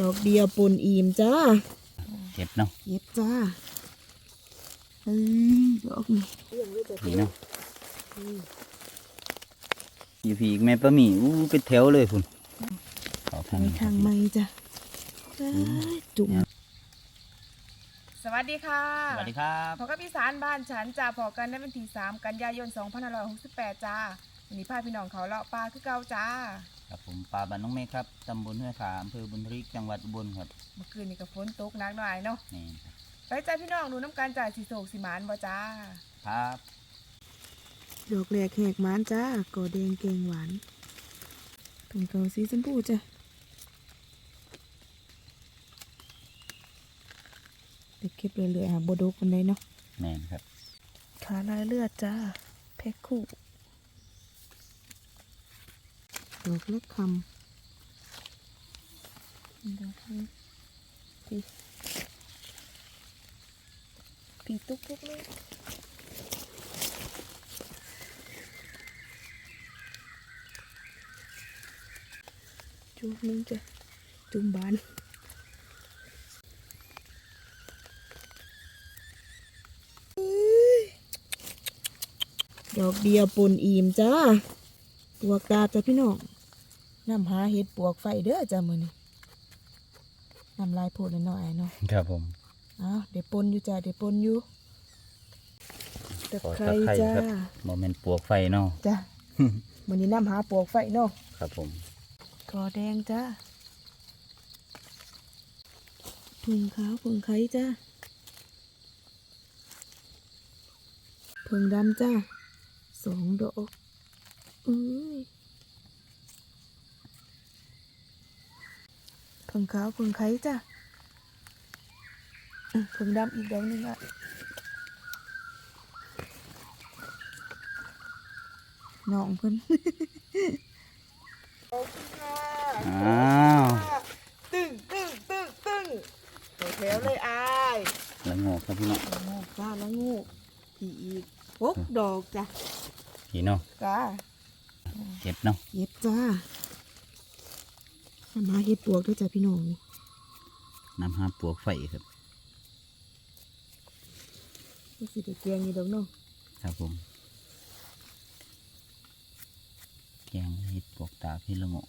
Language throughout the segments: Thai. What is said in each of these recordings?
ดอกเดียวปนอิ่มจ้าเก็บเนาะเย็บจ้าเอ้ยดอกนี่นี่เนาะอยู่พี่อีกแม่ปะหมี่อู้เป็นแถวเลยคุณขอทางไปนี้ทางไม้จ้ะเอ้ยจุ่มสวัสดีค่ะ สวัสดีครับพอกับอีสานบ้านฉันจ่าพอกันในวันที่3กันยายน 2568 จ้า วันนี้พาพี่น้องเขาเลาะปลาคือเก่าจ้า ครับผมปลาบ้านน้องเมฆครับตำบลห้วยขาอำเภอบุญทริกจังหวัดอุบลครับเมื่อคืนนี้ก็ฝนตกหนักหน่อยเนาะ นี่ครับไปจ้าพี่น้องดูน้ำกันจ่ายสีโศกสีหมานบ่จ้า ครับดอกแรกแหกหมานจ้ากอแดงเกงหวานถุงเกาสีชมพูจ้ะเด็กเก็บเรื่อยๆหาบดกคนใดเนาะแม่นครับ ขาลายเลือดจ้า แพ็คคู่ ดอกเล็กคำดอกนี้พี่พี่ตุ๊กตุ๊กเลยจุ่มนึงจ้ะจุ่มบานดอกเดียวปนอิ่มจ้า ปวกตาจ้ะพี่น้องนำหาเห็ดปวกไฟเด้อจ้ะมื้อนี้นำลายโพดหน่อยๆเนาะครับผมอ้าวเดี๋ยวปนอยู่จ้าเดี๋ยวปนอยู่ตะขอไคร้ตะไคร้จ้าครับโมเมนต์ปลวกไฟเนาะจ้ะมื้อนี้นำหาปวกไฟเนาะครับผมกอแดงจ้าพึ่งขาวพึ่งไข่จ้าพึ่งดำจ้าสองดอก อุ้ยพึ่งขาวพึ่งไข่จ้าอะพึ่งดำอีกดอกหนึงอะน้องเพิ่นอ้าวตึ้งตึ้งตึ้งตึ้งแถวเลยอายแล้วงอกครับพี่น้องงูจ้าแล้วงูพี่อีกหกดอกจ้ะพี่เนาะจ้า เก็บเนาะเย็บจ้าทำหาเห็ดปวกด้วยจ้ะพี่น้องน้ำหาปลวกไฟครับนี่สิเด็กแกงนี่ดอกเนาะครับผมแกงเห็ดปลวกตาพี่ละโงก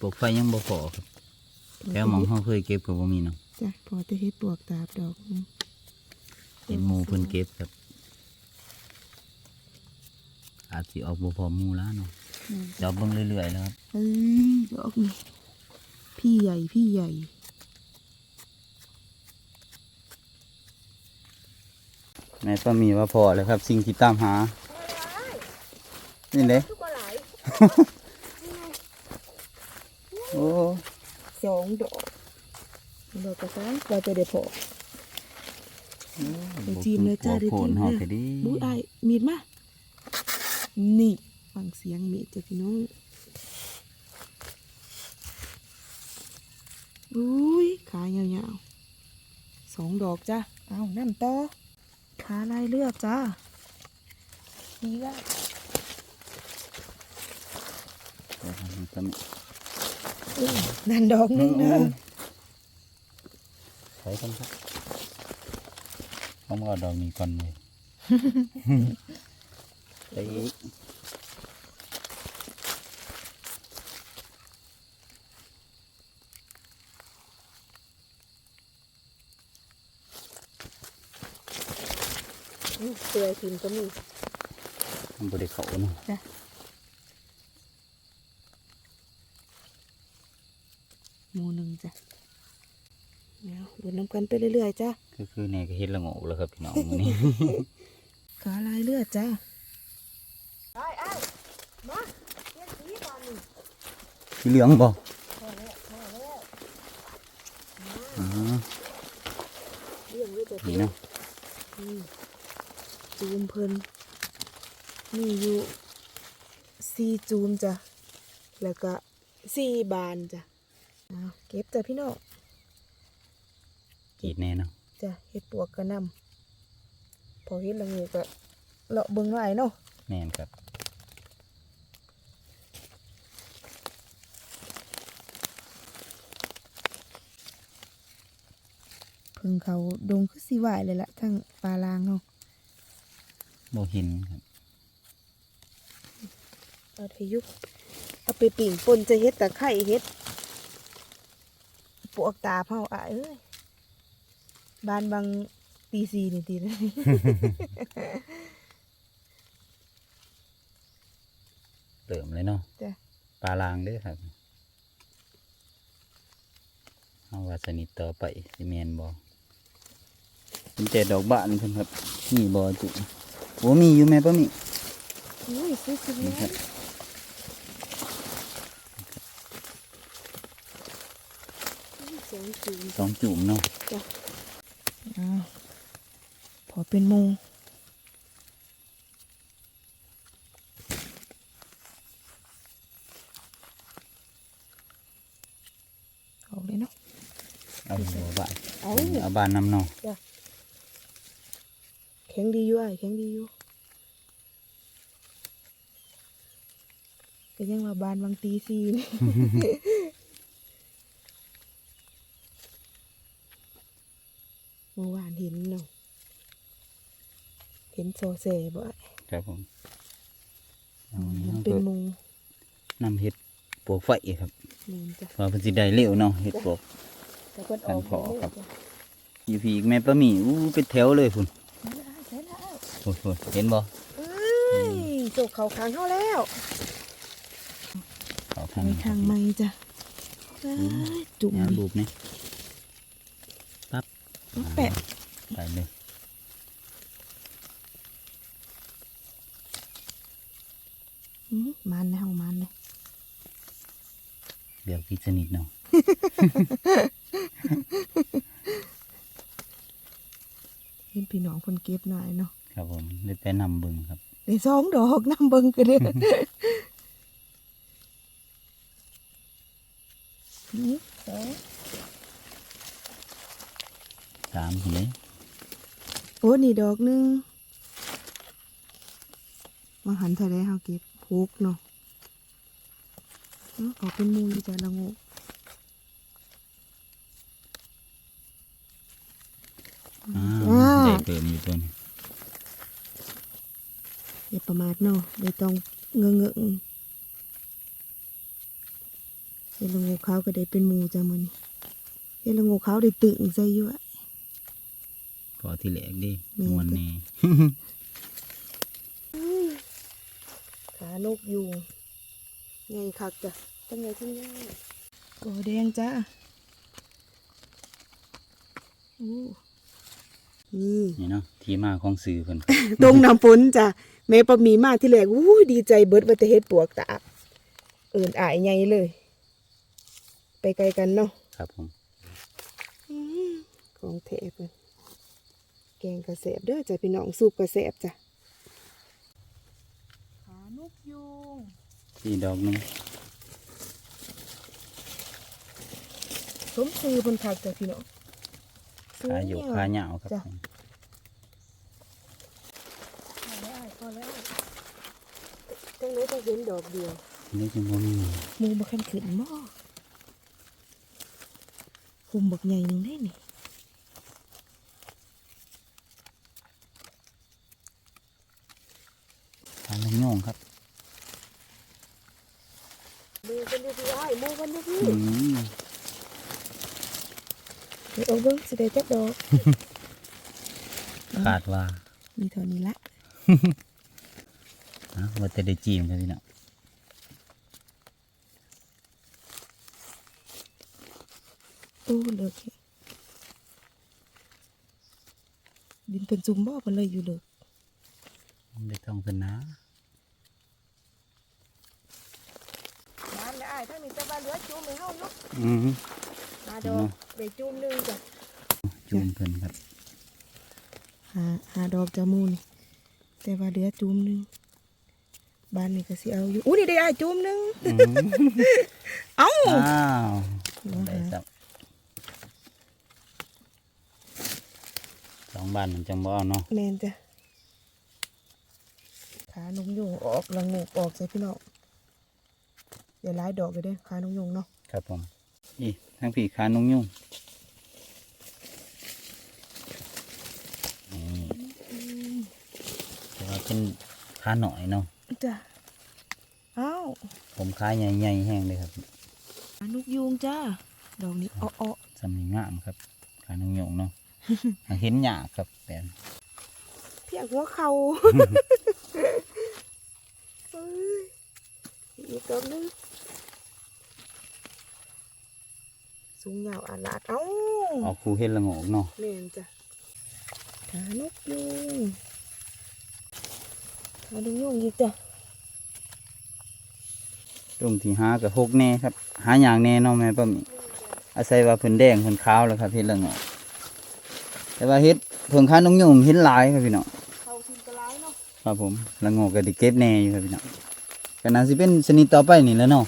ปลวกไฟยังบ่พอครับแถวหมองเขาเคยเก็บกับบ่มีเนาะจ้ะพอจะเห็ดปวกตาบดอกหนึ่งเห็นหมูเพิ่นเก็บครับ อาจสิออกบ่พอหมูแล้วเนาะนั่นจอบเบิ่งเรื่อยๆแล้วครับเอ้ยดอกนี่พี่ใหญ่พี่ใหญ่แม่ก็มีว่าพอแล้วครับ สิ่งที่ตามหา นี่เลยทุกคนหลายโอ้สองดอกดอกกระซังเราจะได้พอไปจิ้มเลยจ้าได้ได้โผจิ้ลมหอเลยไปดิบุ้ยไอายมีดมา นี่ฟังเสียงเมจ้ะพี่น้องอุ้ยขายาวๆสองดอกจ้ะเอาน้ำต่อขาลายเลือดจ้านี่ละเดี๋ยวมันก็มีอุ้ยนั่นดอกนึงนะใช้กันครับผมเอาดอกนี้ก่อนเลย อีกอุ้ยเปื่อยถิ่นก็มีมันบ่ได้เข้าเนาะจ้ะหมูหนึ่งจ้ะเดี๋ยวดูน้ำกันไปเรื่อยๆจ้ะ คือคือแน่ก็เฮ็ดละโงกแล้วครับพี่น้องมื้อนี้ขาลายเลือดจ้ะ สีเหลืองบ่อ๋อเลี้ยงไว้จ้ะนี่เนาะนี่จูมเพิ่นมีอยู่สี่จูมจ้ะ แล้วก็สี่บานจ้ะเอาเก็บจ้ะพี่น้องกรีดแน่เนาะจ้ะเห็ดปวกกระนำพอเห็ดละงูก็เลาะเบิ่งหน่อยเนาะแม่นครับ พึ่งเขาดงคือสิไหวเลยละทั้งปลาลางเนาะโบเหินครับเอาเทยุกเอาไปปิ่งปนจะเฮ็ดตะไคร่เฮ็ดปวกตาเผาอะเอ้ยบานบางตีสีนี่ตีเลยเติมเลยเนาะจ้ะปลาลางเด้อครับเอาว่าสนิทต่อไปสิเมนบอ เป็นแต่ดอกบานเพิ่นครับมีบอจุโอ้มีอยู่แม่ป้ามีอุ้ยซื้อสินี่ครับสองจุ่มสองจุ่มเนาะอ้าวพอเป็นโมงเอาเลยเนาะเอาหัวบานเอาเอาบานนำเนาะแข็งดีอยู่ไอ้แข็งดีอยู่ก็ยังว่าบานบางตีซีนเมื่อวานเห็นเนาะเห็นโซเซบ่อ้ายครับผมเอาเห็นเอาเป็นก็หมูนำเห็ดปลวกไฟครับนี่จ้ะว่าเพิ่นสิได้เร็วเนาะเห็ดปลวกแต่เพิ่นออกกันพอครับจ้ะอยู่พี่อีกแม่ป้ามีอู้เป็นแถวเลยพุ่นใช่แล้วใช่ แล้วโอ้โหเห็นบ่เอ้ยโจกเขาค้างเข้าแล้วเขาทางไปทางไม่จ้ะเอ้ยจุ่มเนี่ยดิรูปนี่ปั๊บแปะไปเลยอื้อมันนะเอามันเลยเดี๋ยวพี่สนิทเนาะเห็นพี่น้องคนเก็บหน่อยเนาะ ครับผมได้ไปนำเบึงครับได้สองดอกน้ำเบิงกันเด้อนี่สองสามเฮ้ยโอ้นี่ดอกหนึงมาหันเท่าไรเฮาเก็บหกเนาะเอ้าออกเป็นหมูอยู่จ้ะละงูอ้าวว้าได้เกินอยู่ตัวนี้ อย่าประมาทเนาะไม่ต้องเงอะเงอะเฮดละงูขาวก็ได้เป็นหมูจ้ะมื้อนี้เฮดละงูขาวได้ตึงใส่อยู่อะพอที่แหลกดิแม่นมวนแนี่ขานกยูงไงคักจ้ะจังไงที่ง่ายกอแดงจ้ะอู้ นี่นี่เนาะที่มาของสื่อเพิ่นตรงน้ำฝนจ้ะแม่ปะหมีมาที่แรกอู้ยดีใจเบิดว่าจะเฮ็ดปวกตาบเอินอายไงเลย ไปไกลกันเนาะครับผมอืมของเทพนแกงกระแสบเด้อจ้ะพี่น้องสูบกระแสบจ้ะขานกยูงที่ดอกหนึงสมซื้อบนคักจ้ะพี่น้อง ขาหยกสวขาเหยาวครับจ้ะผมพอแล้วพอแล้วจังนี้จะเห็นดอกเดียวนี่จึงบ่มีหมูบักขันขึ้นหม้อคุมบักใหญ่หนึ่งได้นี่ขาลงโยงครับ มือกันดูพี่ไอ้ายมือกันดูพี่ อืม เดี๋ยวเอาเบิ้งสิได้จักดอกขาดว่ามีเท่านี้ละฮะว่าจะได้จีมกันพี่เนาะโอ้เลิกแค่ดินเป็นซุ่มบ่กันเลยอยู่เลิกได้ต้องเพิ่นนะ น้ำเลยไอ้ายถ้ามีแต่ว่าเหลือจุ่มให้เฮาเนาะอืมหาดอกได้จุ่มหนึงจ้ะจูมเพิ่นครับหาหาดอกจามูนี่แต่ว่าเหลือจุ่มหนึงบ้านนี่ก็สิเอาอยู่อู้นี่ได้ไอ้ายจุ่มหนึงอืมเอ้าอ้าวเนาะได้สับสองบ้านมันจังบ่เอาเนาะแมนจ้ะขานงยุงออกละงูออกใส่พี่น้อง เดี๋ยวไล่ดอกไปด้วยค้านุ่งยุงเนาะครับผมนี่ทั้งผีค้านุ่งยุ่งนี่ว่าเป็นค้าหน่อยเนาะจ้ะอ้าวผมค้าใหญ่ๆแห้งเลยครับค้านุ่งยุงจ้าดอกนี้อ้อๆสำนีงามครับค้านุ่งยุงเนาะเห็นหยาครับแปนเพียงหัวเขา ดอกหนึงสูงยาวอาลาดเอ้าเอาคูเห็ดละโงกเนาะแม่นจ้ะหานกยูงหานกยูงอีกจ้ะตรงที่หากับหกแน่ครับ หาอย่างแน่เนาะแม่ป้าหมีอาศัยว่าเพิ่นแดงเพิ่นขาวแล้วครับเห็ดละโงกแต่ว่าเห็ดเพิ่งขาหนงยงเห็นหลายครับพี่น้องเขาทิมกระไรเนาะครับผมละโงกก็ไดิเก็บแน่อยู่ครับพี่น้อง ก็น่าสิเป็นชนิดต่อไปนี่แหล้วเนาะ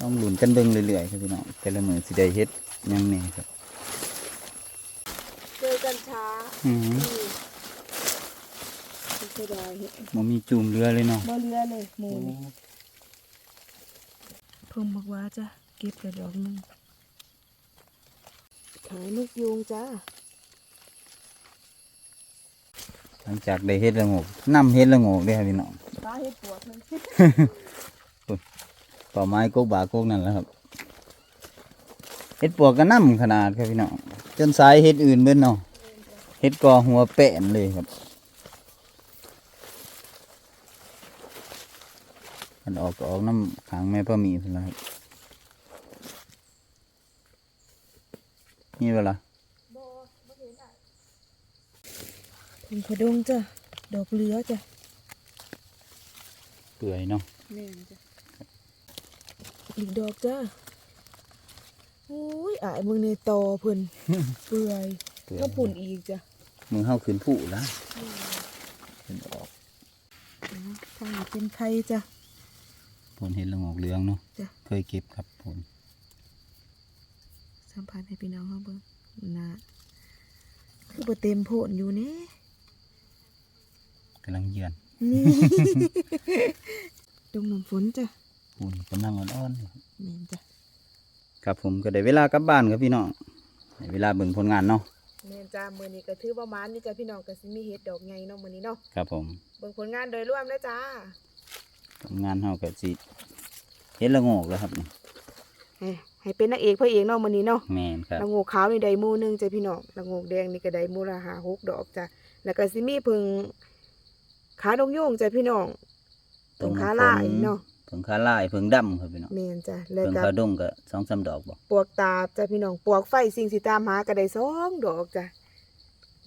ต้องหลุนกันเบิ่งเรื่อยๆครับพี่น้องแต่ละมือสิได้เฮ็ดหยังแน่ครับเจอกันช้าอือหือนี่ไม่เคยได้เห็นบ่มีจูมเรือเลยเนาะบ่เรือเลยหมูนี่เพิ่งบอกว่าจ้ะเก็บกระดอกหนึงขายนกยูงจ้าหลังจากได้เฮ็ดละโงกนํเฮ็ดละโงกเด้อครับพี่น้อง ปลาเห็ดปวกเลยเป่าไม้กกบากกนั่นแหละครับเฮ็ดปวกก็นํขนาดครับพี่น้องจนสายเฮ็ดอื่นเบิดเนาะเฮ็ดกอหัวแป้นเลยครับมันออกก็ออกน้ำขางแม่ป้าหมีพุ่นละครับนี่เวลาถึงขดงจ้ะดอกเหลือจ้ะ เปื่อยเนาะแม่นจ้ะอีกดอกจ้าโอ้ยอายมึงในตอเพิ่นเปื่อยเปื่อยก็ปุ่นอีกจ้ะมือเข้าขืนผู้ละเป็นออกทางนี้เป็นไข่จ้ะผลเห็นละงอกเหลืองเนาะจ้ะเคยเก็บครับผลสัมผัสให้พี่น้องเขาเบิ่งนะคือบ่เต็มโพนอยู่นี่กำลังเยือนนี่ ดงน้ำฝนจ้ะผลกำลังอ่อนๆอยู่ครับแม่นจ้ะครับผมก็ได้เวลากลับบ้านครับพี่น้องได้เวลาเบิ่งผลงานเนาะแม่นจ้ะมื้อนี้ก็ถือว่ามานนี่จ้ะพี่น้องก็สิมีเห็ดดอกใหญ่เนาะมื้อนี้เนาะครับผมเบิ่งผลงานโดยรวมนะจ้าผลงานเฮาก็สิเห็นละงอกแล้วครับนี่ให้ให้เป็นนางเอกพระเอกเนาะมื้อนี้เนาะแม่นครับละโงกขาวนี่ได้หมู่หนึงจ้ะพี่น้องละโงกแดงนี่ก็ได้หมู่ละห้าหกดอกจ้ะแล้วก็สิมีเพิ่ง ขาดงโยงจ้ะพี่น้องเพิ่งขาลายเนาะเพิ่งขาลายเพิ่งดำครับพี่น้องแม่นจ้ะแล้วเพิ่งก็ขาดงก็สองสามดอกบ่ปวกตาบจ้ะพี่น้องปวกไฟสิ่งสิตามหาก็ได้สองดอกจ้ะ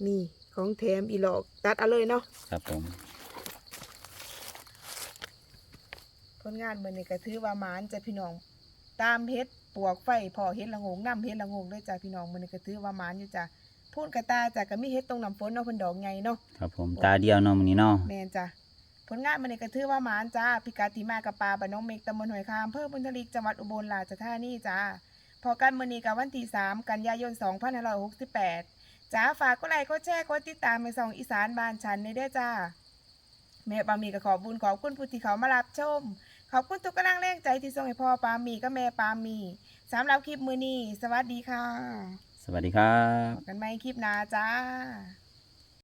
นี่ของแถมอีหลอกตัดเอาเลยเนาะครับผมผลงานมื้อนี้ก็ถือว่าหมานจ้ะพี่น้อง ตามเฮ็ดปวกไฟพอเฮ็ดละโงงนํเฮ็ดละโงงด้วยจ้ะพี่น้องมื้อนี้ก็ถือว่าหมานอยู่จ้ะ พูนกระตาจ้ะก็มีเฮ็ดตรงน้ำฝนเนาะเพิ่นดอกใหญ่เนาะครับผมตาเดียวเนาะมื้อนี้เนาะแม่นจ้ะผลงานมื้อนี้ก็ถือว่าหมานจ้าพิกัดที่มากับปลาบ้านน้องเมกตำบลห้วยคามอำเภอบุญทลิกจังหวัดอุบลราชธานีจ้าพอกันมื้อนี้กับวันที่3กันยายน2568จ้าฝากกดไลค์กดแชร์กดติดตามไปส่องอีสานบ้านฉันในเด้อจ้าแม่ปามีก็ขอบบุญขอบคุณผู้ที่เขามารับชม ขอบคุณทุกกำลังแรงใจที่ส่งให้พ่อปามีก็แม่ปามีสำหรับคลิปมื้อนี้ สวัสดีค่ะส วัสดีครับ พบกันใหม่คลิปหน้าจ้า